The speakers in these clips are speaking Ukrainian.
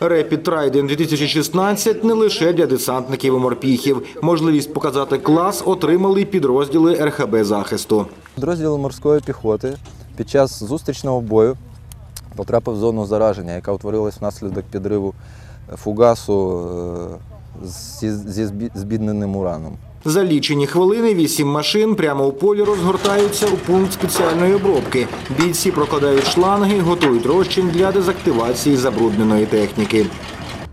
Rapid Trident 2016 не лише для десантників і морпіхів. Можливість показати клас отримали підрозділи РХБ захисту. Підрозділ морської піхоти під час зустрічного бою потрапив в зону зараження, яка утворилась внаслідок підриву фугасу е, зі збідненим ураном. За лічені хвилини вісім машин прямо у полі розгортаються у пункт спеціальної обробки. Бійці прокладають шланги, готують розчин для дезактивації забрудненої техніки.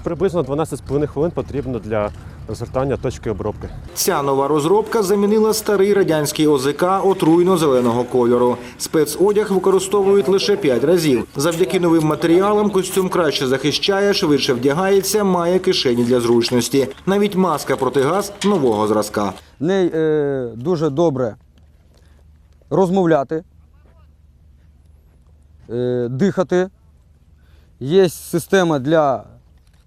Приблизно 12,5 хвилин потрібно для розгортання точки обробки. Ця нова розробка замінила старий радянський ОЗК отруйно-зеленого кольору. Спецодяг використовують лише 5 разів. Завдяки новим матеріалам костюм краще захищає, швидше вдягається, має кишені для зручності. Навіть маска проти газ нового зразка. В неї е, дуже добре розмовляти, е, дихати. Є система для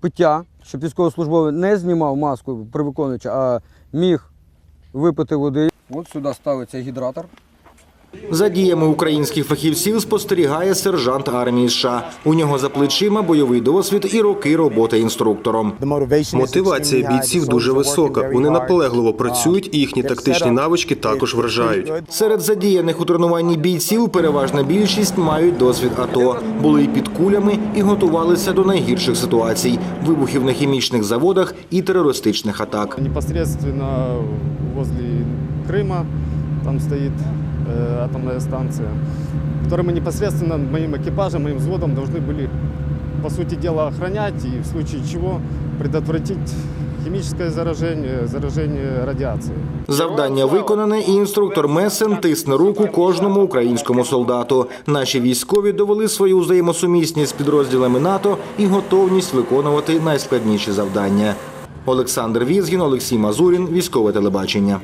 пиття, щоб військовослужбовець не знімав маску при виконуючи, а міг випити води. От сюди ставиться гідратор. За діями українських фахівців спостерігає сержант армії США. У нього за плечима бойовий досвід і роки роботи інструктором. Мотивація бійців дуже висока. Вони наполегливо працюють, і їхні тактичні навички також вражають. Серед задіяних у тренуванні бійців переважна більшість мають досвід АТО. Були і під кулями і готувалися до найгірших ситуацій вибухів на хімічних заводах і терористичних атак. Непосредственно возле Крыма там стоит э, атомная станция, которую мы непосредственно моим экипажем, моим взводом должны были, по сути дела, охранять и в случае чего предотвратить химическое заражение, заражение радиацией. Завдання виконане, і інструктор Месен тисне руку кожному українському солдату. Наші військові довели свою взаємосумісність з підрозділами НАТО і готовність виконувати найскладніші завдання. Олександр Візгін, Олексій Мазурін, військове телебачення.